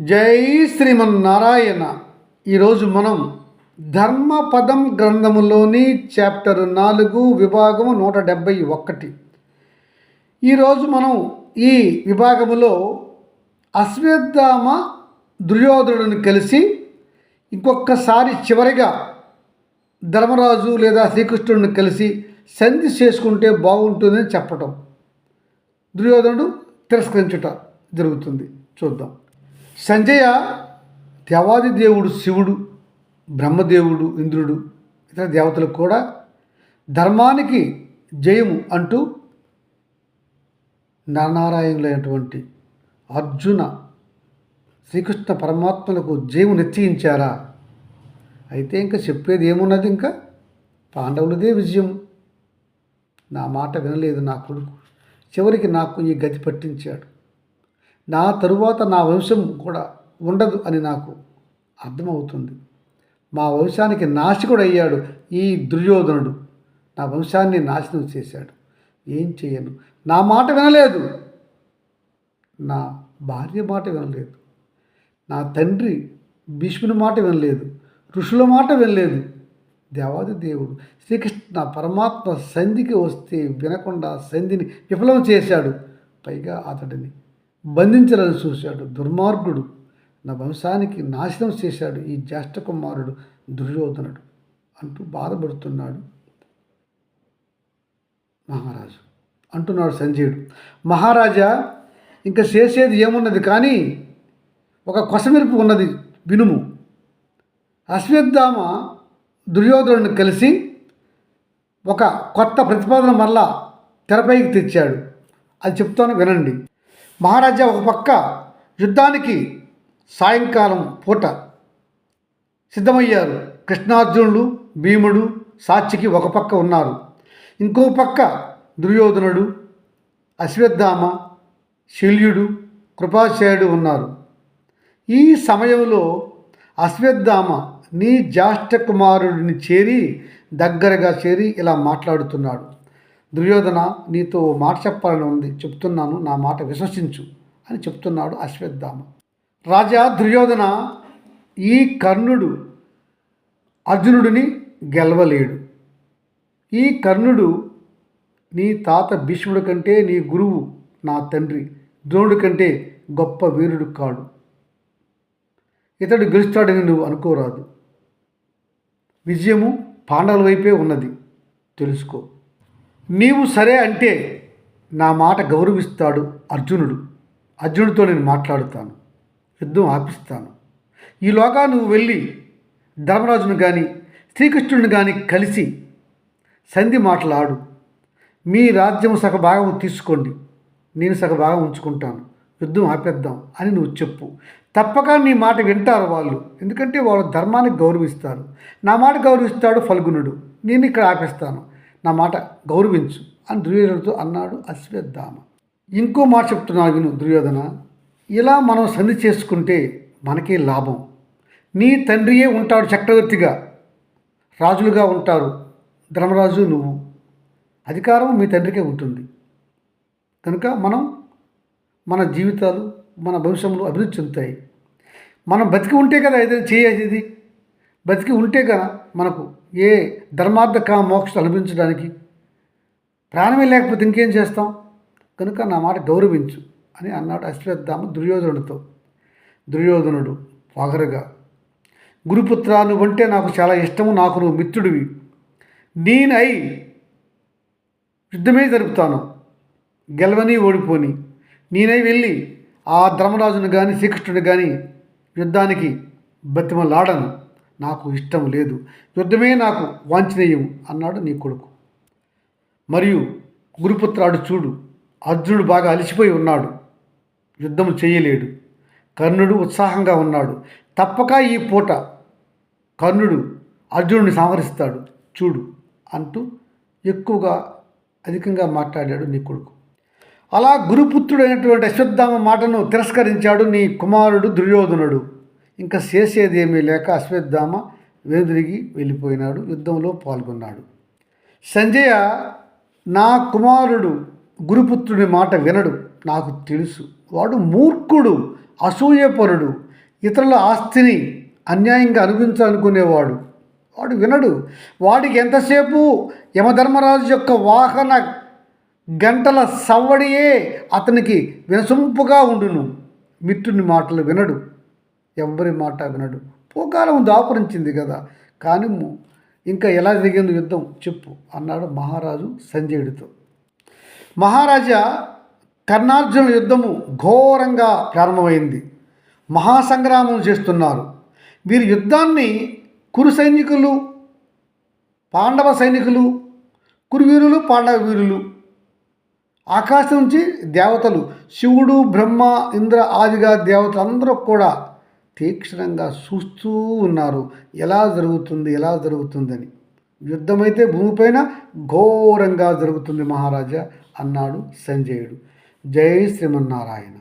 జై శ్రీమన్నారాయణ. ఈరోజు మనం ధర్మపదం గ్రంథములోని చాప్టర్ నాలుగు విభాగము నూట డెబ్భై ఒకటి. ఈరోజు మనం ఈ విభాగములో అశ్వత్థామ దుర్యోధనుడిని కలిసి ఇంకొకసారి చివరిగా ధర్మరాజు లేదా శ్రీకృష్ణుడిని కలిసి సంధి చేసుకుంటే బాగుంటుందని చెప్పటం. దుర్యోధనుడు తిరస్కరించుట జరుగుతుంది. చూద్దాం. సంజయ దేవాది దేవుడు శివుడు బ్రహ్మదేవుడు ఇంద్రుడు ఇతర దేవతలకు కూడా ధర్మానికి జయము అంటూ నరనారాయణులైనటువంటి అర్జున శ్రీకృష్ణ పరమాత్మలకు జయము నిశ్చయించారా? అయితే ఇంకా చెప్పేది ఏమున్నది ఇంకా? పాండవులదే విజయం. నా మాట వినలేదు నా కొడుకు. చివరికి నాకు ఈ గతి పట్టించాడు. నా తరువాత నా వంశం కూడా ఉండదు అని నాకు అర్థమవుతుంది. మా వంశానికి నాశకుడు అయ్యాడు ఈ దుర్యోధనుడు. నా వంశాన్ని నాశనం చేశాడు. ఏం చేయను? నా మాట వినలేదు. నా భార్య మాట వినలేదు. నా తండ్రి భీష్ముని మాట వినలేదు. ఋషుల మాట వినలేదు. దేవాది దేవుడు శ్రీకృష్ణ పరమాత్మ సంధికి వస్తే వినకుండా సంధిని విఫలం చేశాడు. పైగా అతడిని బంధించాలని చూశాడు దుర్మార్గుడు. నా వంశానికి నాశనం చేశాడు ఈ జ్యేష్ఠ కుమారుడు దుర్యోధనుడు అంటూ బాధపడుతున్నాడు మహారాజు. అంటున్నాడు సంజయుడు. మహారాజా ఇంకా చేసేది ఏమున్నది కానీ ఒక కొసమెరుపు ఉన్నది వినుము. అశ్వత్థామ దుర్యోధనుడిని కలిసి ఒక కొత్త ప్రతిపాదన మళ్ళా తెరపైకి తెచ్చాడు. అది చెప్తాను వినండి. మహారాజా ఒక పక్క యుద్ధానికి సాయంకాలం పూట సిద్ధమయ్యారు. కృష్ణార్జునుడు భీముడు సాక్షికి ఒక పక్క ఉన్నారు. ఇంకో పక్క దుర్యోధనుడు అశ్వత్థామ శల్యుడు కృపాచార్యుడు ఉన్నారు. ఈ సమయంలో అశ్వత్థామ నీ జాష్ట కుమారుడిని చేరి దగ్గరగా చేరి ఇలా మాట్లాడుతున్నాడు. దుర్యోధన నీతో మాట చెప్పాలని ఉంది. చెప్తున్నాను నా మాట విశ్వసించు అని చెప్తున్నాడు అశ్వత్థామ. రాజా దుర్యోధన ఈ కర్ణుడు అర్జునుడిని గెలవలేడు. ఈ కర్ణుడు నీ తాత భీష్ముడి కంటే నీ గురువు నా తండ్రి. ద్రోణుడి కంటే గొప్ప వీరుడు కాడు. ఇతడు గెలుస్తాడని నువ్వు అనుకోరాదు. విజయము పాండవుల వైపే ఉన్నది. తెలుసుకో. నీవు సరే అంటే నా మాట గౌరవిస్తాడు అర్జునుడు. అర్జునుడితో నేను మాట్లాడుతాను. యుద్ధం ఆపిస్తాను. ఈలోగా నువ్వు వెళ్ళి ధర్మరాజును కానీ శ్రీకృష్ణుడిని కానీ కలిసి సంధి మాట్లాడు. మీ రాజ్యం సగ భాగం తీసుకోండి. నేను సగ భాగం ఉంచుకుంటాను. యుద్ధం ఆపేద్దాం అని నువ్వు చెప్పు. తప్పక నీ మాట వింటారు వాళ్ళు. ఎందుకంటే వాళ్ళు ధర్మానికి గౌరవిస్తారు. నా మాట గౌరవిస్తాడు ఫల్గునుడు. నేను ఇక్కడ ఆపేస్తాను. నా మాట గౌరవించు అని దుర్యోధనతో అన్నాడు అశ్వత్థామ. ఇంకో మాట చెప్తున్నాను విను దుర్యోధన. ఇలా మనం సంధి చేసుకుంటే మనకే లాభం. నీ తండ్రియే ఉంటాడు చక్రవర్తిగా. రాజులుగా ఉంటారు ధర్మరాజు నువ్వు. అధికారం మీ తండ్రికే ఉంటుంది. కనుక మనం మన జీవితాలు మన భవిష్యంలో అభివృద్ధి చెందుతాయి. మనం బతికి ఉంటే కదా ఏదైనా చేసేది బతికి ఉంటే కదా మనకు ఏ ధర్మార్థ కా మోక్ష లభించడానికి? ప్రాణమే లేకపోతే ఇంకేం చేస్తాం? కనుక నా మాట గౌరవించు అని అన్నాడు అశ్వత్థామ దుర్యోధనుడితో. దుర్యోధనుడు పొగరగా గురుపుత్ర నువ్వంటే నాకు చాలా ఇష్టము నాకు నువ్వు మిత్రుడివి. నేనై యుద్ధమే జరుపుతాను. గెలవని ఓడిపోని. నేనై వెళ్ళి ఆ ధర్మరాజును కానీ శ్రీకృష్ణుడు కానీ యుద్ధానికి బతిమలాడను. నాకు ఇష్టం లేదు. యుద్ధమే నాకు వాంఛనీయం అన్నాడు నీ కొడుకు. మరియు గురుపుత్రాడు చూడు అర్జునుడు బాగా అలసిపోయి ఉన్నాడు. యుద్ధం చేయలేడు. కర్ణుడు ఉత్సాహంగా ఉన్నాడు. తప్పక ఈ పూట కర్ణుడు అర్జునుడిని సంహరిస్తాడు. చూడు అంటూ ఎక్కువగా అధికంగా మాట్లాడాడు నీ కొడుకు. అలా గురుపుత్రుడైనటువంటి అశ్వత్థామ మాటను తిరస్కరించాడు నీ కుమారుడు దుర్యోధనుడు. ఇంకా చేసేదేమీ లేక అశ్వత్థామ వెనుదిరిగి వెళ్ళిపోయినాడు. యుద్ధంలో పాల్గొన్నాడు. సంజయ నా కుమారుడు గురుపుత్రుని మాట వినడు. నాకు తెలుసు. వాడు మూర్ఖుడు అసూయపరుడు ఇతరుల ఆస్తిని అన్యాయంగా అనుభవించాలనుకునేవాడు. వాడు వినడు. వాడికి ఎంతసేపు యమధర్మరాజు యొక్క వాహన గంటల సవ్వడియే అతనికి వినసొంపుగా ఉండును. మిత్రుని మాటలు వినడు. ఎవ్వరి మాట వినడు. పోకాలం దాపురించింది కదా. కానీ ఇంకా ఎలా జరిగింది యుద్ధం చెప్పు అన్నాడు మహారాజు సంజయుడితో. మహారాజా కర్ణార్జున యుద్ధము ఘోరంగా ప్రారంభమైంది. మహాసంగ్రామం చేస్తున్నారు. వీరి యుద్ధాన్ని కురు సైనికులు పాండవ సైనికులు కురువీరులు పాండవ వీరులు ఆకాశం నుంచి దేవతలు శివుడు బ్రహ్మ ఇంద్ర ఆదిగా దేవతలు అందరూ కూడా తీక్షణంగా చూస్తూ ఉన్నారు. ఎలా జరుగుతుంది? ఎలా జరుగుతుందని యుద్ధమైతే భూమిపైన ఘోరంగా జరుగుతుంది మహారాజా అన్నాడు సంజయుడు. జై శ్రీమన్నారాయణ.